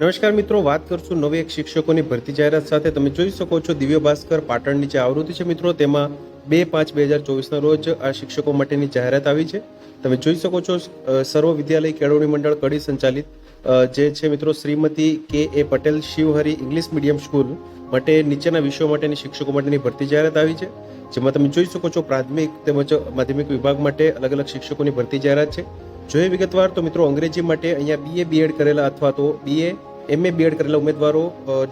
નમસ્કાર મિત્રો, વાત કરશું નવી એક શિક્ષકોની ભરતી જાહેરાત સાથે. તમે જોઈ શકો છો દિવ્ય ભાસ્કર પાટણની જે આવૃત્તિ છે મિત્રો, તેમાં બે પાંચ બે હજાર ચોવીસના રોજ આ શિક્ષકો માટેની જાહેરાત આવી છે. તમે જોઈ શકો છો સર્વ વિદ્યાલય કેળવણી મંડળ કડી સંચાલિત જે છે મિત્રો Shrimati K A Patel Shivhari English medium school માટે નીચેના વિષયો માટેની શિક્ષકો માટેની ભરતી જાહેરાત આવી છે. જેમાં તમે જોઈ શકો છો પ્રાથમિક તેમજ માધ્યમિક વિભાગ માટે અલગ અલગ શિક્ષકોની ભરતી જાહેરાત છે. જોઈએ વિગતવાર તો મિત્રો અંગ્રેજી માટે અહીંયા બીએ બીએડ કરેલા અથવા તો બીએ એમએ બીએડ કરેલા ઉમેદવારો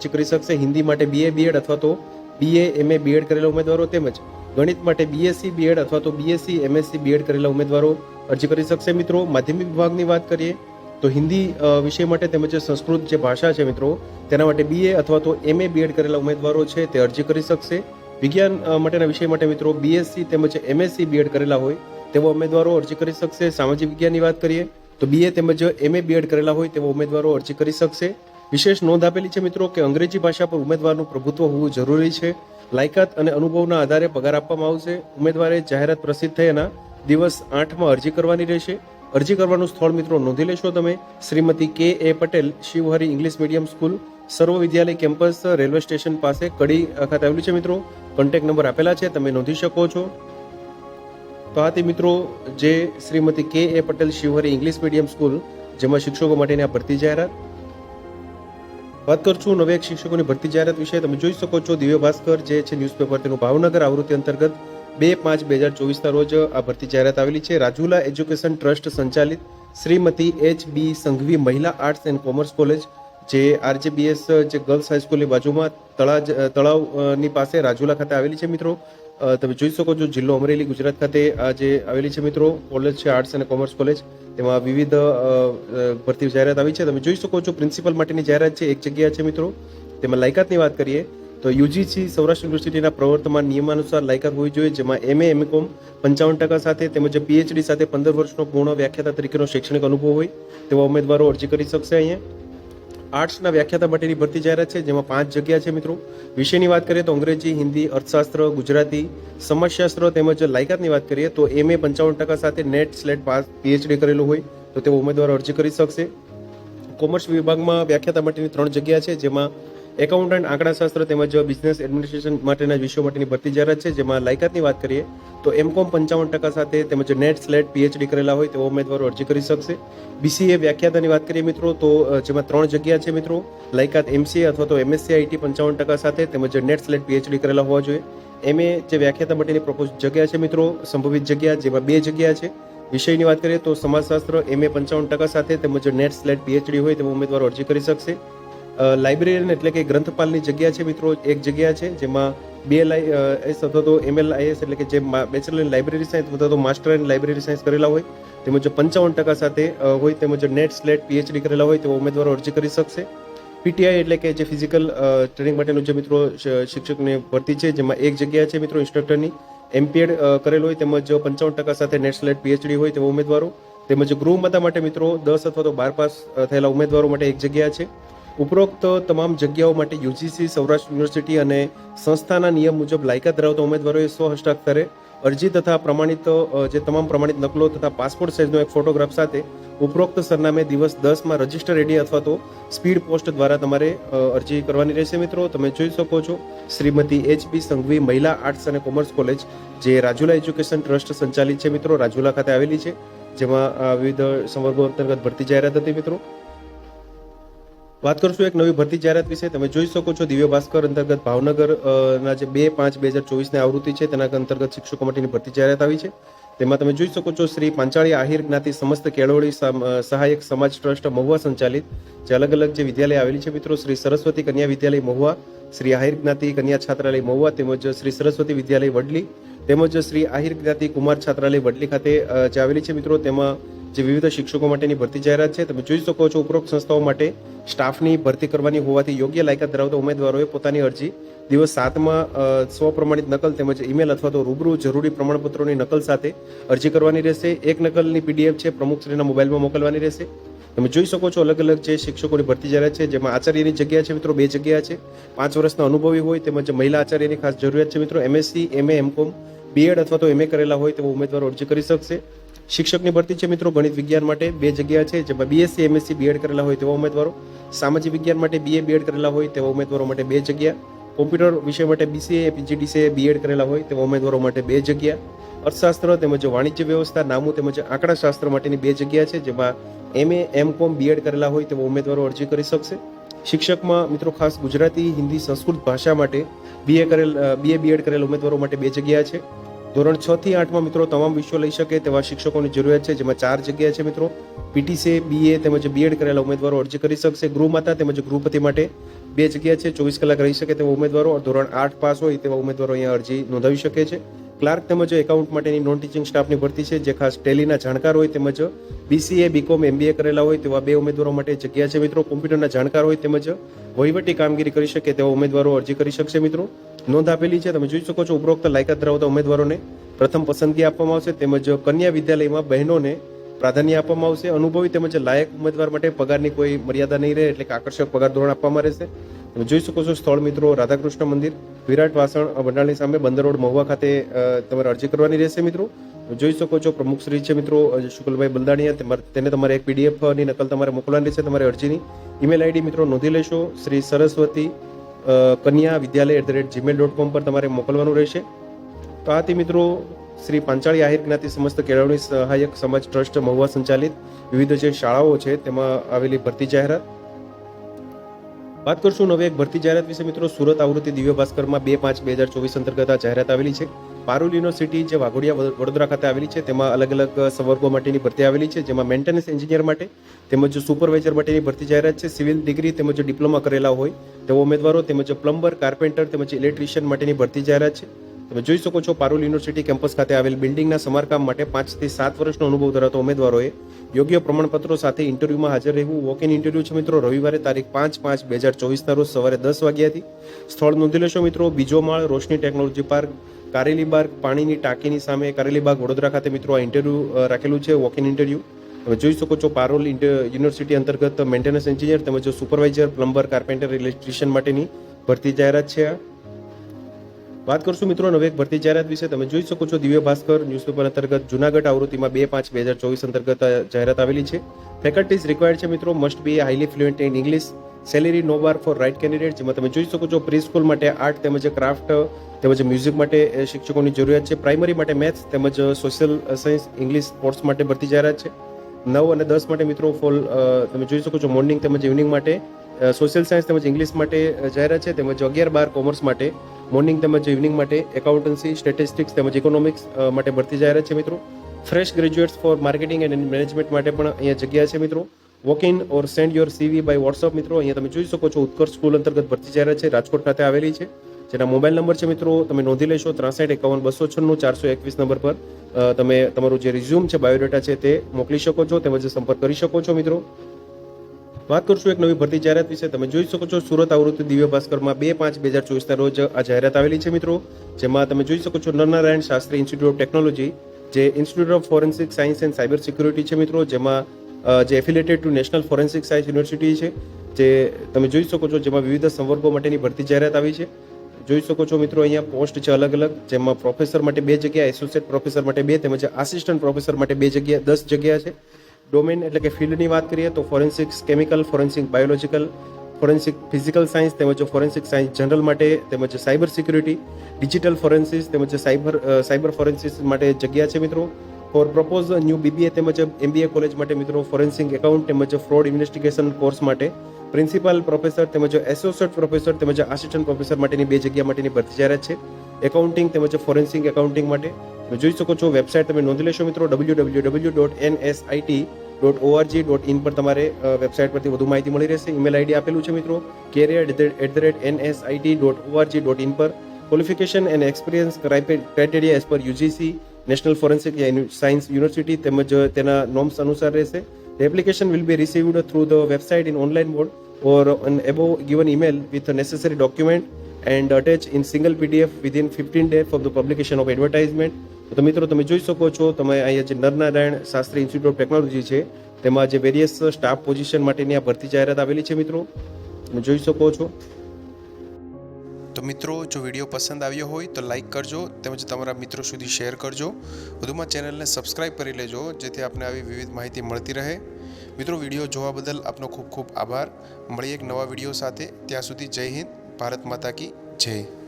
કરી શકશે હિન્દી માટે બીએ બીએડ અથવા તો બીએ એમએ બીએડ કરેલા ઉમેદવારો તેમજ ગણિત માટે બીએસસી બીએડ અથવા તો બીએસસી એમએસસી બીએડ કરેલા ઉમેદવારો અરજી કરી શકશે મિત્રો માધ્યમિક વિભાગની વાત કરીએ તો હિન્દી વિષય માટે તેમજ સંસ્કૃત જે ભાષા છે મિત્રો તેના માટે બીએ અથવા તો એમએ બીએડ કરેલા ઉમેદવારો છે તે અરજી કરી શકશે વિજ્ઞાન માટેના વિષય માટે મિત્રો બીએસસી તેમજ એમએસસી બીએડ કરેલા હોય તેવા ઉમેદવારો અરજી કરી શકશે સામાજિક વિજ્ઞાનની વાત કરીએ તો બીએ તેમજ એમએ બીએડ કરેલા હોય તેવા ઉમેદવારો અરજી કરી શકશે વિશેષ નોંધ આપેલી છે મિત્રો કે અંગ્રેજી ભાષા પર ઉમેદવારનું પ્રભુત્વ હોવું જરૂરી છે. લાયકાત અને અનુભવના આધારે પગાર આપવામાં આવશે. ઉમેદવારે જાહેરાત પ્રસિદ્ધ થયાના દિવસ આઠમાં અરજી કરવાની રહેશે. અરજી કરવાનું સ્થળ મિત્રો નોંધી લેશો તમે. Shrimati K A Patel, Shivhari English medium school, Sarva Vidyalaya campus, railway station પાસે કડી ખાતે આવેલું છે મિત્રો. કોન્ટેક નંબર આપેલા છે, તમે નોંધી શકો છો. તો આ તે મિત્રો, જે Shrimati K A Patel, Shivhari English medium school, જેમાં શિક્ષકો માટેની આ ભરતી જાહેરાત વાત કરશું નવે એક શિક્ષકોની ભરતી જાહેરાત વિશે. તમે જોઈ શકો છો દિવ્ય ભાસ્કર જે છે ન્યૂઝપેપર તેનું ભાવનગર આવૃત્તિ અંતર્ગત બે પાંચ બે હજાર ચોવીસના રોજ આ ભરતી જાહેરાત આવેલી છે. રાજુલા એજ્યુકેશન ટ્રસ્ટ સંચાલિત શ્રીમતી એચ બી સંઘવી મહિલા આર્ટ્સ એન્ડ કોમર્સ કોલેજ જે આરજેબીએસ જે ગર્લ્સ હાઈસ્કૂલની બાજુમાં તળાજ તળાવની પાસે રાજુલા ખાતે આવેલી છે. મિત્રો તમે જોઈ શકો છો જિલ્લો અમરેલી ગુજરાત ખાતે આ જે આવેલી છે મિત્રો, કોલેજ છે આર્ટ્સ અને કોમર્સ કોલેજ તેમાં વિવિધ ભરતી જાહેરાત આવી છે. તમે જોઈ શકો છો પ્રિન્સિપલ માટેની જાહેરાત છે, એક જગ્યા છે મિત્રો. તેમાં લાયકાતની વાત કરીએ, તો યુજીસી સૌરાષ્ટ્ર યુનિવર્સિટીના પ્રવર્તમાન નિયમાનુસાર લાયકાત હોવી જોઈએ, જેમાં એમએ એમ કોમ પંચાવન ટકા સાથે તેમજ પીએચડી સાથે પંદર વર્ષનો પૂર્ણ વ્યાખ્યાતા તરીકેનો શૈક્ષણિક અનુભવ હોય તેવા ઉમેદવારો અરજી કરી શકશે અહીંયા. આર્ટ્સના વ્યાખ્યાતા માટેની ભરતી જાહેરાત છે, જેમાં પાંચ જગ્યા છે મિત્રો. વિષયની વાત કરીએ તો અંગ્રેજી, હિન્દી, અર્થશાસ્ત્ર, ગુજરાતી, સમાજશાસ્ત્ર તેમજ લાયકાતની વાત કરીએ તો એમએ પંચાવન ટકા સાથે નેટ સ્લેટ પાસ પીએચડી કરેલું હોય તો તેઓ ઉમેદવાર અરજી કરી શકશે. કોમર્સ વિભાગમાં વ્યાખ્યાતા માટેની ત્રણ જગ્યા છે, જેમાં એકાઉન્ટન્ટ, આંકડાશાસ્ત્ર તેમજ બિઝનેસ એડમિનિસ્ટ્રેશન માટેના વિષયો માટેની ભરતી જાહેરાત છે, જેમાં લાયકાતની વાત કરીએ, તો એમકોમ પંચાવન ટકા સાથે તેમજ નેટ સ્લેટ પીએચડી કરેલા હોય તેવા ઉમેદવારો અરજી કરી શકશે. બીસીએ વ્યાખ્યાતાની વાત કરીએ મિત્રો, તો જેમાં ત્રણ જગ્યા છે મિત્રો, લાયકાત એમસીએ અથવા તો એમએસસી, આઈટી પંચાવન ટકા સાથે તેમજ નેટ સ્લેટ પીએચડી કરેલા હોવા જોઈએ. એમએ જે વ્યાખ્યાતા માટેની પ્રપોઝ જગ્યા છે મિત્રો, સંભવિત જગ્યા, જેમાં બે જગ્યા છે. વિષયની વાત કરીએ તો સમાજશાસ્ત્ર, એમએ પંચાવન ટકા સાથે તેમજ નેટ સ્લેટ પીએચડી હોય તેવા ઉમેદવારો અરજી કરી શકશે. લાઇબ્રેરિયન એટલે કે ગ્રંથપાલની જગ્યા છે મિત્રો, એક જગ્યા છે જેમાં બીએલઆઈ અથવા તો એમએલઆઈએસ એટલે કે જે બેચલર ઇન લાઇબ્રેરી સાયન્સ અથવા તો માસ્ટર ઇન લાઇબ્રેરી સાયન્સ કરેલા હોય, તેમજ પંચાવન ટકા સાથે હોય તેમજ નેટ સ્લેટ પીએચડી કરેલા હોય તેવા ઉમેદવારો અરજી કરી શકશે. પીટીઆઈ એટલે કે જે ફિઝિકલ ટ્રેનિંગ માટેનું જે મિત્રો શિક્ષકની ભરતી છે, જેમાં એક જગ્યા છે મિત્રો ઇન્સ્ટ્રક્ટરની એમપીએડ કરેલ હોય તેમજ પંચાવન ટકા સાથે નેટ સ્લેટ પીએચડી હોય તેવા ઉમેદવારો, તેમજ ગૃહમાતા માટે મિત્રો દસ અથવા તો બાર પાસ થયેલા ઉમેદવારો માટે એક જગ્યા છે. ઉપરોક્ત તમામ જગ્યાઓ માટે યુજીસી, સૌરાષ્ટ્ર યુનિવર્સિટી અને સંસ્થાના નિયમ મુજબ લાયકાત ધરાવતા ઉમેદવારોએ સ્વ હસ્તાક્ષરે અરજી તથા પ્રમાણિત જે તમામ પ્રમાણિત નકલો તથા પાસપોર્ટ સાઇઝનો એક ફોટોગ્રાફ સાથે ઉપરોક્ત સરનામે દિવસ દસમાં રજિસ્ટર રેડી અથવા તો સ્પીડ પોસ્ટ દ્વારા તમારે અરજી કરવાની રહેશે મિત્રો. તમે જોઈ શકો છો શ્રીમતી એચ બી સંઘવી મહિલા આર્ટ્સ અને કોમર્સ કોલેજ, જે રાજુલા એજ્યુકેશન ટ્રસ્ટ સંચાલિત છે મિત્રો. રાજુલા ખાતે આવેલી છે, જેમાં વિવિધ સંવર્ગો અંતર્ગત ભરતી જાહેરાત હતી મિત્રો. વાત કરશું એક નવી ભરતી જાહેરાત વિશે. તમે જોઈ શકો છો દિવ્ય ભાસ્કર અંતર્ગત ભાવનગર ના જે બે પાંચ બે હજાર ચોવીસની આવૃત્તિ છે, તેના અંતર્ગત શિક્ષકો માટેની ભરતી જાહેરાત આવી છે. તેમાં તમે જોઈ શકો છો શ્રી પાંચાળી આહિર જ્ઞાતિ સમસ્ત કેળવણી સહાયક સમાજ ટ્રસ્ટ મહુવા સંચાલિત, જે અલગ અલગ જે વિદ્યાલય આવેલી છે મિત્રો, શ્રી સરસ્વતી કન્યા વિદ્યાલય મહુવા, શ્રી આહિર જ્ઞાતિ કન્યા છાત્રાલય મહુવા, તેમજ શ્રી સરસ્વતી વિદ્યાલય વડલી, તેમજ શ્રી આહિર જ્ઞાતિ કુમાર છાત્રાલય વડલી ખાતે જે આવેલી છે મિત્રો, તેમાં જે વિવિધ શિક્ષકો માટેની ભરતી જાહેરાત છે, તમે જોઈ શકો છો ઉપરોક્ત સંસ્થાઓ માટે સ્ટાફની ભરતી કરવાની હોવાથી યોગ્ય લાયકાત ધરાવતા ઉમેદવારોએ પોતાની અરજી દિવસ સાતમાં સ્વપ્રમાણિત નકલ તેમજ ઈમેલ અથવા તો રૂબરૂ જરૂરી પ્રમાણપત્રોની નકલ સાથે અરજી કરવાની રહેશે. એક નકલની પીડીએફ છે પ્રમુખશ્રીના મોબાઈલમાં મોકલવાની રહેશે. તમે જોઈ શકો છો અલગ અલગ જે શિક્ષકોની ભરતી જાહેરાત છે, જેમાં આચાર્યની જગ્યા છે મિત્રો, બે જગ્યા છે. પાંચ વર્ષના અનુભવી હોય તેમજ મહિલા આચાર્યની ખાસ જરૂરિયાત છે મિત્રો, એમએસસી, એમએ, એમકોમ, બીએડ અથવા તો એમએ કરેલા હોય તેવો ઉમેદવારો અરજી કરી શકશે. શિક્ષકની ભરતી છે મિત્રો ગણિત વિજ્ઞાન માટે બે જગ્યા છે, જેમાં બીએસસી એમએસસી બીએડ કરેલા હોય તેવા ઉમેદવારો. સામાજિક વિજ્ઞાન માટે બીએ બીએડ કરેલા હોય તેવા ઉમેદવારો માટે બે જગ્યા. કોમ્પ્યુટર વિષય માટે બીસીએ પીજીડીસીએ બીએડ કરેલા હોય તેવા ઉમેદવારો માટે બે જગ્યા. અર્થશાસ્ત્ર તેમજ વાણિજ્ય વ્યવસ્થા, નામું તેમજ આંકડાશાસ્ત્ર માટેની બે જગ્યા છે, જેમાં એમએ એમ કોમ બીએડ કરેલા હોય તેવા ઉમેદવારો અરજી કરી શકશે. શિક્ષકમાં મિત્રો ખાસ ગુજરાતી, હિન્દી, સંસ્કૃત ભાષા માટે બીએ કરેલ બીએ બીએડ કરેલ ઉમેદવારો માટે બે જગ્યા છે. ધોરણ છ થી આઠમાં મિત્રો તમામ વિષયો લઈ શકે તેવા શિક્ષકોની જરૂરિયાત છે, જેમાં ચાર જગ્યા છે મિત્રો. પીટીસી, બીએ તેમજ બીએડ કરેલા ઉમેદવારો અરજી કરી શકશે. ગૃહમાતા તેમજ ગૃહપતિ માટે બે જગ્યા છે. ચોવીસ કલાક રહી શકે તેવા ઉમેદવારો. ધોરણ આઠ પાસ હોય તેવા ઉમેદવારો અહીંયા અરજી નોંધાવી શકે છે. ક્લાર્ક તેમજ એકાઉન્ટ માટેની નોન ટીચિંગ સ્ટાફની ભરતી છે, જે ખાસ ટેલીના જાણકાર હોય તેમજ બીસીએ બીકોમ એમબીએ કરેલા હોય તેવા બે ઉમેદવારો માટે જગ્યા છે મિત્રો. કોમ્પ્યુટરના જાણકાર હોય તેમજ વહીવટી કામગીરી કરી શકે તેવા ઉમેદવારો અરજી કરી શકશે મિત્રો. નોંધ આપેલી છે, તમે જોઈ શકો છો ઉપરોક્ત લાયકાત ધરાવતા ઉમેદવારોને પ્રથમ પસંદગી આપવામાં આવશે તેમજ કન્યા વિદ્યાલયમાં બહેનોને પ્રાધાન્ય આપવામાં આવશે. અનુભવી તેમજ લાયક ઉમેદવાર માટે પગારની કોઈ મર્યાદા નહીં રહે એટલે કે આકર્ષક પગાર ધોરણ આપવામાં રહેશે. તમે જોઈ શકો છો સ્થળ મિત્રો, રાધાકૃષ્ણ મંદિર, વિરાટ વાસણ બંડાળની સામે બંદર રોડ મહુવા ખાતે તમારે અરજી કરવાની રહેશે મિત્રો. જોઈ શકો છો પ્રમુખ શ્રી છે મિત્રો શુકલભાઈ બલદાણીયા તેને તમારે એક પીડીએફની નકલ તમારે મોકલવાની છે તમારી અરજીની. ઈમેલ આઈડી મિત્રો નોંધી લેશો. Shri Saraswati Kanya Vidyalaya at the rate Gmail dot com પર તમારે મોકલવાનું રહેશે. તો આથી મિત્રો શ્રી પાંચાળી આહિર જ્ઞાતિ સમસ્ત કેળવણી સહાયક સમાજ ટ્રસ્ટ મહુવા સંચાલિત વિવિધ જે શાળાઓ છે, તેમાં આવેલી ભરતી જાહેરાત. વાત કરશું નવી એક ભરતી જાહેરાત વિશે. મિત્રો, સુરત આવૃત્તિ દિવ્ય ભાસ્કરમાં બે પાંચ બે હજાર ચોવીસ અંતર્ગત આ જાહેરાત આવેલી છે. પારુલ યુનિવર્સિટી જે વાઘોડિયા વડોદરા ખાતે આવેલી છે, તેમાં અલગ અલગ સંવર્ગો માટેની ભરતી આવેલી છે, જેમાં મેન્ટેનન્સ એન્જિનિયર માટે તેમજ સુપરવાઇઝર માટેની ભરતી જાહેરાત છે, સિવિલ ડિગ્રી તેમજ ડિપ્લોમા કરેલા હોય તેવા ઉમેદવારો તેમજ પ્લમ્બર, કાર્પેન્ટર તેમજ ઇલેક્ટ્રિશિયન માટેની ભરતી જાહેરાત છે. તમે જોઈ શકો છો, પારુલ યુનિવર્સિટી કેમ્પસ ખાતે આવેલ બિલ્ડિંગના સમારકામ માટે પાંચથી સાત વર્ષનો અનુભવ ધરાવતા ઉમેદવારોએ યોગ્ય પ્રમાણપત્રો સાથે ઇન્ટરવ્યુમાં હાજર રહેવું. વોક ઇન ઇન્ટરવ્યુ છે મિત્રો, રવિવારે તારીખ પાંચ પાંચ બે હજાર ચોવીસના રોજ સવારે દસ વાગ્યાથી સ્થળ નોંધી લેશો મિત્રો બીજો માળ રોશની ટેકનોલોજી પાર્ક, કારેલી બાગ, પાણીની ટાંકીની સામે કારેલીબાગ વડોદરા ખાતે મિત્રો આ ઇન્ટરવ્યુ રાખેલું છે વોક ઇન ઇન્ટરવ્યુ તમે જોઈ શકો છો, પારોલ યુનિવર્સિટી અંતર્ગત મેન્ટેનન્સ એન્જિનિયર તેમજ સુપરવાઇઝર પ્લમ્બર કાર્પેન્ટર ઇલેક્ટ્રિશિયન માટેની ભરતી જાહેરાત છે આ. વાત કરશું મિત્રો નવે એક ભરતી જાહેરાત વિશે. તમે જોઈ શકો છો દિવ્ય ભાસ્કર ન્યૂઝપેપર અંતર્ગત જુનાગઢ આવૃત્તિમાં બે પાંચ બે હજાર ચોવીસ અંતર્ગત જાહેરાત આવેલી છે. ફેકલ્ટીઝ રિક્વાયર્ડ છે મિત્રો must be highly fluent in English salary no bar for right candidate જેમાં તમે જોઈ શકો છો પ્રી સ્કૂલ માટે આર્ટ તેમજ ક્રાફ્ટ તેમજ મ્યુઝિક માટે શિક્ષકોની જરૂરિયાત છે. પ્રાઇમરી માટે મેથ્સ તેમજ સોશિયલ સાયન્સ ઇંગ્લિશ સ્પોર્ટ્સ માટે ભરતી જાહેરાત છે. નવ અને દસ માટે મિત્રો ફોલ તમે જોઈ શકો છો મોર્નિંગ તેમજ ઇવનિંગ માટે સોશિયલ સાયન્સ તેમજ ઇંગ્લિશ માટે જાહેરાત છે. તેમજ અગિયાર બાર કોમર્સ માટે મોર્નિંગ તેમજ ઇવનિંગ માટે એકાઉન્ટન્સી સ્ટેટિસ્ટિક્સ તેમજ ઇકોનોમિક્સ માટે ભરતી જાહેરાત છે મિત્રો. Fresh graduates for marketing and management માટે પણ અહીંયા જગ્યા છે મિત્રો. Walk in or send your CV by WhatsApp મિત્રો. અહીંયા તમે જોઈ શકો છો ઉત્કર્ષ સ્કૂલ અંતર્ગત ભરતી જાહેરાત છે. રાજકોટ ખાતે આવેલી છે. જેના મોબાઈલ નંબર છે મિત્રો. તમે નોંધી લેશો ત્રાસઠ એકાવન બસો છન્નું ચારસો એકવીસ નંબર પર. તમે તમારું જે રિઝ્યુમ છે બાયોડેટા છે તે મોકલી શકો છો તેમજ સંપર્ક કરી શકો છો મિત્રો. વાત કરશું એક નવી ભરતી જાહેરાત વિશે. તમે જોઈ શકો છો, સુરત આવૃત્તિ દિવ્ય ભાસ્કરમાં બે પાંચ બે હજાર ચોવીસના રોજ આ જાહેરાત આવેલી છે મિત્રો, જેમાં તમે જોઈ શકો છો Narnarayan Shastri institute of technology જે institute of forensic science and cyber security છે મિત્રો, જેમાં જે affiliated to national forensic science university છે, જે તમે જોઈ શકો છો જેમાં વિવિધ સંવર્ગો માટેની ભરતી જાહેરાત આવી છે. જોઈ શકો છો મિત્રો, અહીંયા પોસ્ટ છે અલગ અલગ, જેમાં પ્રોફેસર માટે બે જગ્યા એસોસિએટ પ્રોફેસર માટે બે, તેમજ આસિસ્ટન્ટ પ્રોફેસર માટે બે જગ્યા, દસ જગ્યા છે. ડોમેન એટલે કે ફિલ્ડની વાત કરીએ તો forensics chemical forensic biological forensic physical science તેમજ ફોરેન્સિક સાયન્સ જનરલ માટે તેમજ સાયબર સિક્યુરિટી ડિજિટલ ફોરેન્સિસ તેમજ સાયબર સાયબર ફોરેન્સિસ માટે જગ્યા છે મિત્રો. ફોર પ્રપોઝ ન્યૂ બીબીએ તેમજ એમબીએ કોલેજ માટે મિત્રો ફોરેન્સિક એકાઉન્ટ તેમજ ફ્રોડ ઇન્વેસ્ટિગેશન કોર્સ માટે પ્રિન્સિપાલ પ્રોફેસર તેમજ એસોસિએટ પ્રોફેસર તેમજ આસિસ્ટન્ટ પ્રોફેસર માટેની બે જગ્યા માટેની ભરતી જાહેરાત છે. એકાઉન્ટિંગ તેમજ ફોરેન્સિક એકાઉન્ટિંગ માટે તમે જોઈ શકો છો વેબસાઇટ તમે નોંધી લેશો મિત્રો W W W dot N S IT dot ORG dot in પર તમારે વેબસાઇટ પરથી વધુ માહિતી મળી રહેશે ઈમેલ આઈડી આપેલું છે મિત્રો career at the rate N S IT dot ORG dot in પર qualification and experience criteria as per UGC national forensic science university તેમજ તેના નોર્મ્સ અનુસાર રહેશે will be received through the website in online mode or an above given email with the necessary document and attached in single PDF within 15 days from the publication of advertisement. તો મિત્રો, તમે જોઈ શકો છો, તમે અહીંયા જે Narnarayan Shastri institute of technology છે, તેમાં જે વેરિયસ સ્ટાફ પોઝિશન માટેની આ ભરતી જાહેરાત આવેલી છે મિત્રો. તમે જોઈ શકો છો. તો મિત્રો, જો વીડિયો પસંદ આવ્યો હોય તો લાઇક કરજો, તેમજ તમારા મિત્રો સુધી શેર કરજો. વધુમાં ચેનલને સબસ્ક્રાઇબ કરી લેજો, જેથી આપને આવી વિવિધ માહિતી મળતી રહે. મિત્રો, વીડિયો જોવા બદલ આપનો ખૂબ ખૂબ આભાર. મળીએ એક નવા વીડિયો સાથે. ત્યાં સુધી જય હિન્દ, ભારત માતા કી જય.